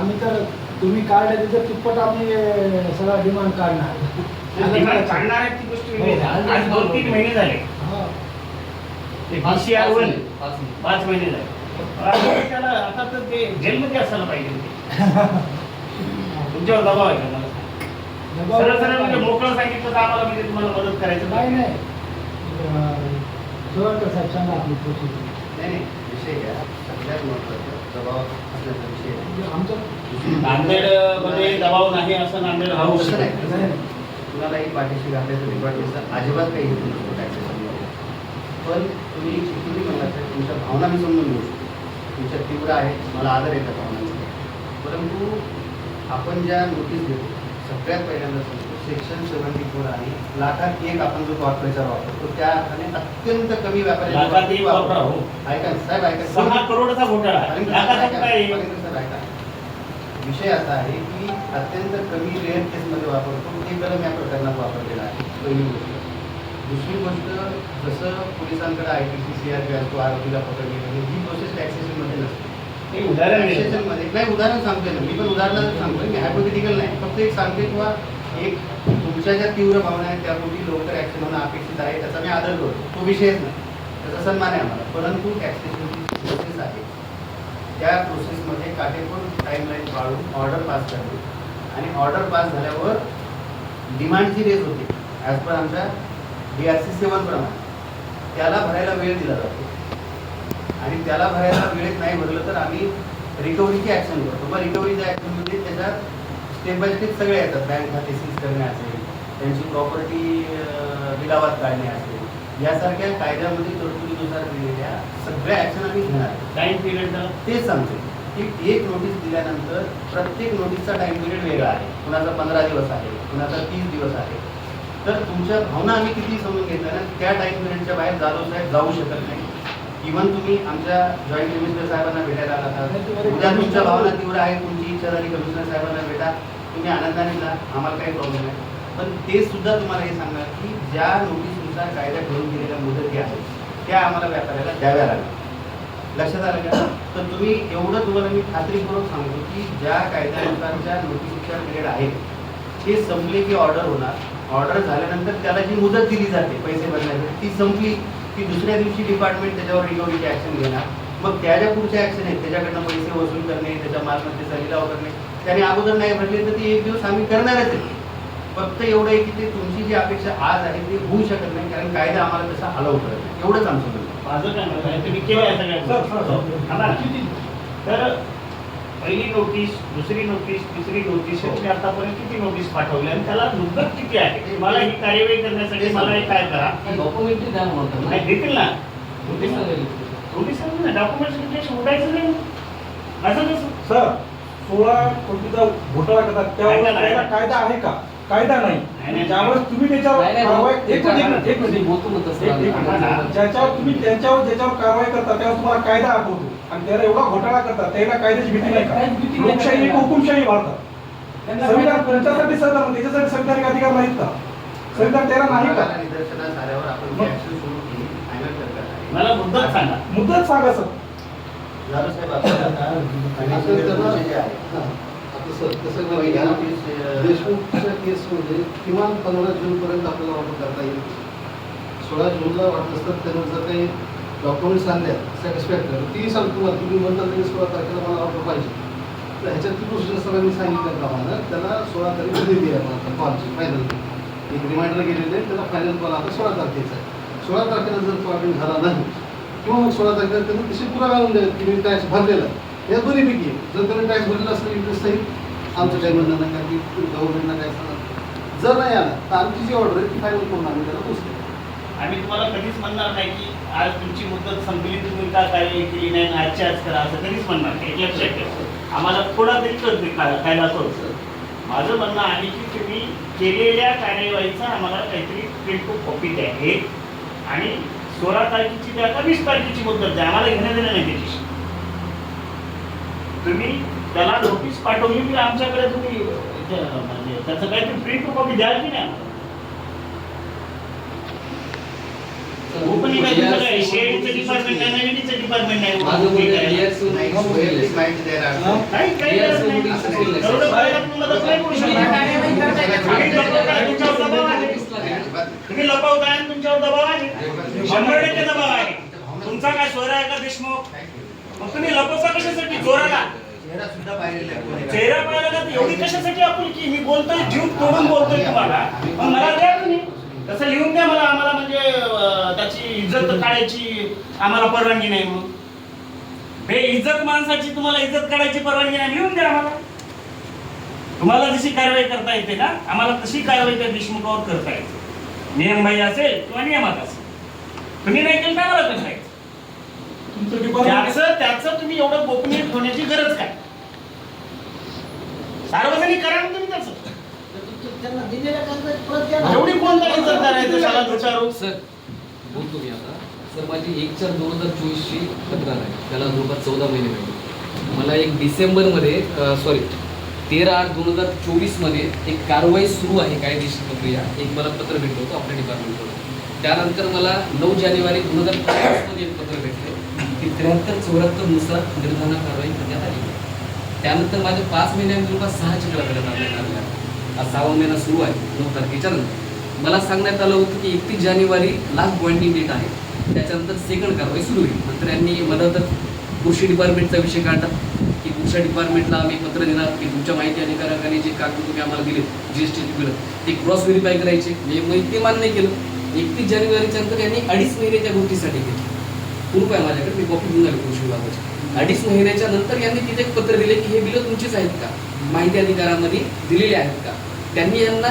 आम्ही तर तुम्ही काढले तिथं तिप्पट आम्ही सगळा डिमांड काढणार डिमांड काढणार आहे ती गोष्ट हो. आहे. आज दोन तीन महिने झाले हा. ते पाच- PCR पाच वन महिने, पाच झाले आता त्याला आता तर ते जेलमध्ये असायला पाहिजे ते. तुमच्यावर दबाव आहे का सरळ सरळ म्हणजे. मोकळं सांगितलं तर आम्हाला म्हणजे तुम्हाला मदत करायचं नाही नाही साहेब सांगा आपली प्रोसिजर नाही विषय सगळ्यात महत्वाचं दबाव असण्याचा विषय आहे. आमचं नांदेडमध्ये दबाव नाही असं नांदेड नाही. कुणालाही पाठीशी डिपार्टमेंटचा अजिबात काही हेतू नसतो टॅक्सेशन पण तुम्ही तुम्ही म्हणला तर तुमच्या भावना मी समजून घेऊ शकतो तुमच्या तीव्र आहेत मला आदर येतात भावनांचा परंतु आपण ज्या नोटीस देतो सगळ्यात पहिल्यांदा सांगतो सेक्शन सेवन्टी फोर आणि लाखात एक आपण जो वापरायचा वापरतो त्या अर्थाने अत्यंत कमी व्यापारी लाखात एक वापरा, हो. ऐका ना, साहेब ऐका सहा करोडचा घोटाळा आहे. पर्यंत लाखाचा ऐका, काय आहे? पर्यंत सर ऐका. विषय असा आहे की अत्यंत कमी रेअर केसमध्ये वापरतो ते कलम या प्रकरणात वापरलेला आहे पहिली गोष्ट दुसरी गोष्ट जसं पोलिसांकडे I T C C R P असतो आरोपीला पकडणे वगैरे ही प्रोसेस टॅक्सेशनमध्ये नसते उदाहरण दिलं. नाही उदाहरण सांगतोय ना मी पण उदाहरण सांगतोय मी हायपोथेटिकल नाही फक्त एक सांगते किंवा एक तुमच्या ज्या तीव्र भावना आहेत त्यापोटी लवकर ॲक्शन होणं अपेक्षित आहे त्याचा मी आदर करतो. तो विषयच नाही. त्याचा सन्मान आहे आम्हाला. परंतु टॅक्सेशनची प्रोसेस आहे. त्या प्रोसेसमध्ये काटेकोर टाईमलाईन पाळून ऑर्डर पास करणे. आणि ऑर्डर पास झाल्यावर डिमांडची रेज होते. ॲज पर आमच्या डी आर सी सेवन प्रमाणे. त्याला भरायला वेळ दिला जातो. आणि त्याला भरायला वेळेत नाही भरलं तर आम्ही रिकव्हरीची ॲक्शन करतो. मग रिकव्हरीच्या ॲक्शनमध्ये त्याच्यात स्टेप बाय स्टेप सगळे येतात. बँक खाते सीज करणे असेल त्यांची प्रॉपर्टी लिलावात काढणे असेल. यासारख्या कायद्यामध्ये तरतुदीनुसार दिलेल्या सगळ्या ॲक्शन आम्ही घेणार. टाइम पिरियड तेच सांगतो की एक नोटीस दिल्यानंतर प्रत्येक नोटीसचा टाइम पिरियड वेगळा आहे. कुणाचा पंधरा दिवस आहे कुणाचा तीस दिवस आहे. तर तुमच्या भावना आम्ही किती समजून घेतल्या ना त्या टाइम पिरियडच्या बाहेर जाधव साहेब जाऊ शकत नाही इव्हन तुम्ही आमच्या जॉईंट कमिशनर साहेबांना भेटायला आला आलात. उद्या तुमच्या भावना तीव्र आहे तुमची इच्छा झाली कमिशनर साहेबांना भेटा तुम्ही आनंदाने जा आम्हाला काही प्रॉब्लेम नाही. पण ते सुद्धा तुम्हाला हे सांगणार की ज्या नोटीसनुसार कायदा ठरवून दिलेल्या मुदती आहेत त्या आम्हाला व्यापाऱ्याला द्याव्या लागल्या. लक्षात आलं का? तर तुम्ही एवढं तुम्हाला मी खात्रीपूर्वक सांगतो की ज्या कायद्यानुसारच्या नोटीसच्या पिरियड आहेत ते संपले की ऑर्डर होणार. ऑर्डर झाल्यानंतर त्याला जी मुदत दिली जाते पैसे भरण्यासाठी ती संपली. की दुसऱ्या दिवशी डिपार्टमेंट त्याच्यावर रिकव्हरीची ॲक्शन घेणार. मग त्या ज्या पुढच्या ॲक्शन आहेत. त्याच्याकडनं पैसे वसूल करणे त्याच्या मालमत्तेचा लिलाव करणे. त्याने अगोदर नाही भरले तर ती एक दिवस आम्ही करणारच आहे. फक्त एवढं आहे की ते तुमची जी अपेक्षा आज आहे ती होऊ शकत नाही कारण कायदा आम्हाला तसा अलाव करत नाही. एवढंच आमचं म्हणणं. माझं काय म्हणणं आहे, तुम्ही सगळ्या. तर पहिली नोटीस दुसरी नोटीस तिसरी नोटीस हो. तुम्ही आतापर्यंत किती नोटीस पाठवल्या आणि त्याला मुदत किती आहे? मला ही कार्यवाही करण्यासाठी मला हे काय करा? ना नाही देतील ना. नोटीस ना डॉक्युमेंट्स उठायचं नाही. असं कसं? सर सोळा कोटीचा घोटाळा करतात. त्याला कायदा आहे का? कायदा नाही, नाही नाही. त्यामुळे तुम्ही त्याच्यावर कारवाई. एक मिनिट, मिनिट. हा. ज्याच्यावर तुम्ही त्यांच्यावर ज्याच्यावर कारवाई करता त्यावर तुम्हाला कायदा आठवतो आणि त्याला एवढा घोटाळा करतात त्याला कायद्याची भीती नाही का. लोकशाही एक हुकुमशाही भारतात त्यांना संविधान तुमच्यासाठी संविधान त्याच्यासाठी संविधानिक अधिकार नाहीत का संविधान त्याला नाही का. मला मुद्दत सांगा मुद्दाच सांगा सर झालं साहेब पहिली घ्या notice, अं, देशमुखच्या केसमध्ये किमान पंधरा जूनपर्यंत आपल्याला ऑर्डर करता येईल. सोळा जूनला वाटत असतात त्यांना जर काही डॉक्युमेंट्स आणल्या सॅटिस्फॅक्टरी ती सांगतो तुम्हाला तुम्ही म्हणता तरी सोळा तारखेला मला ऑर्डर पाहिजे. तर ह्याच्यातली प्रोसिजर सरांनी सांगितल्याप्रमाणे त्याला सोळा तारीख दिली आहे मला कॉलची फायनल एक रिमाइंडर गेलेले त्याला फायनल कॉल आता सोळा तारखेचा आहे. सोळा तारखेला जर कॉलिंग झाला नाही किंवा मग सोळा तारखेला त्यांनी तशी पुरावा आणून द्याल की मी टॅक्स भरलेला आहे. या दोन्हीपैकी जर त्यांनी टॅक्स भरलेला असेल इंटरेस्ट आहे आमचं काही म्हणणं नाही कारण की गव्हर्नमेंटला टॅक्स जर नाही आला तर आमची जी ऑर्डर आहे ती फायनल करून आम्ही त्याला पोचतो आम्ही तुम्हाला कधीच म्हणणार नाही की आज तुमची मुदत संपली तुम्ही का काय केली नाही आजची आज करा असं कधीच म्हणणार नाही. एक लक्षात ठेवा आम्हाला थोडा तरी कळते कायदा कळतं माझं म्हणणं आहे की तुम्ही केलेल्या कार्यवाहीचा आम्हाला काहीतरी प्रिंट टू कॉपी द्या. हे आणि सोळा तारखेची द्या का वीस तारखेची मुदत द्या. आम्हाला घेण्या देणं नाही त्याची तुम्ही त्याला नोटीस पाठवली की आमच्याकडे तुम्ही म्हणजे त्याचं काहीतरी प्रिंट कॉपी द्याल की नाही? डिपार्टमेंट करायला तुम्ही. तुम्ही तुमच्यावर दबाव आहे. तुम्ही लपवताय आणि तुमच्यावर दबाव आहे. शंभर टक्के दबाव आहे. तुमचा काय स्वर आहे का देशमुख? मग तुम्ही लपवता कशासाठी? जोराला? चेहरा सुद्धा पाहिलेला आहे कोणी. चेहरा पाहिला का एवढी कशासाठी आपण की मी बोलतोय? जीव तोडून बोलतोय तुम्हाला? मग मला द्या तुम्ही. तसं लिहून द्या मला. आम्हाला म्हणजे अं, त्याची इज्जत काढायची आम्हाला परवानगी नाही म्हणून. बे इज्जत माणसाची तुम्हाला इज्जत काढायची परवानगी नाही. लिहून द्या आम्हाला. तुम्हाला जशी कारवाई करता येते ना आम्हाला तशी कारवाई त्या देशमुखावर करता येते. नियम भाई असेल किंवा नियमात असेल. तुम्ही नाही केलं तर आम्हाला कसं आहे? तुमचं डिपार्टमेंट त्याचं त्याचं तुम्ही एवढं गोपनीय ठेवण्याची गरज काय? सार्वजनिक करा ना तुम्ही त्याचं. त्यांना दिलेल्या कागदाची प्रत द्या ना. एवढी कोणता इज्जतदार आहे त्याला विचारू. सर बोलतो मी आता. सर माझी एक चार दोन हजार चोवीसची तक्रार आहे. त्याला जवळपास चौदा महिने झाले मला एक डिसेंबरमध्ये सॉरी तेरा आठ दोन हजार चोवीसमध्ये एक कारवाई सुरू आहे कायदेशीर प्रक्रिया. एक मला पत्र भेटलं होतं आपल्या डिपार्टमेंटकडून त्यानंतर मला नऊ जानेवारी दोन हजार पंचवीसमध्ये एक पत्र भेटले. त्र्याहत्तर चौऱ्याहत्तरनुसार निर्धारणा कारवाई करण्यात आली. त्यानंतर माझ्या पाच महिन्यांविरुद्ध सहा चित्र करण्यात आलेल्या आज सहावा महिना सुरू आहे नऊ तारखेच्या नंतर. मला सांगण्यात आलं होतं की एकतीस जानेवारी लास्ट पॉईंटिंग डेट आहे. त्याच्यानंतर सेकंड कारवाई सुरू होईल. नंतर यांनी मला तर कृषी डिपार्टमेंटचा विषय काढला. की कृषी डिपार्टमेंटला आम्ही पत्र देणार की तुमच्या माहिती अधिकाराखाली जे कागद तुम्ही आम्हाला दिले जी एस टीचे बिलं ते क्रॉस व्हेरीफाय करायचे. म्हणजे मी ते मान्य केलं. एकतीस जानेवारीच्या नंतर यांनी अडीच महिने त्या गोष्टीसाठी घेतले प्रूफ आहे माझ्याकडे मी कॉपी घेऊन आलो कृषी विभागाची अडीच महिन्याच्या नंतर यांनी तिथे एक पत्र दिले की हे बिलं तुमचीच आहेत का? माहिती अधिकारामध्ये दिलेले आहेत का? त्यांनी यांना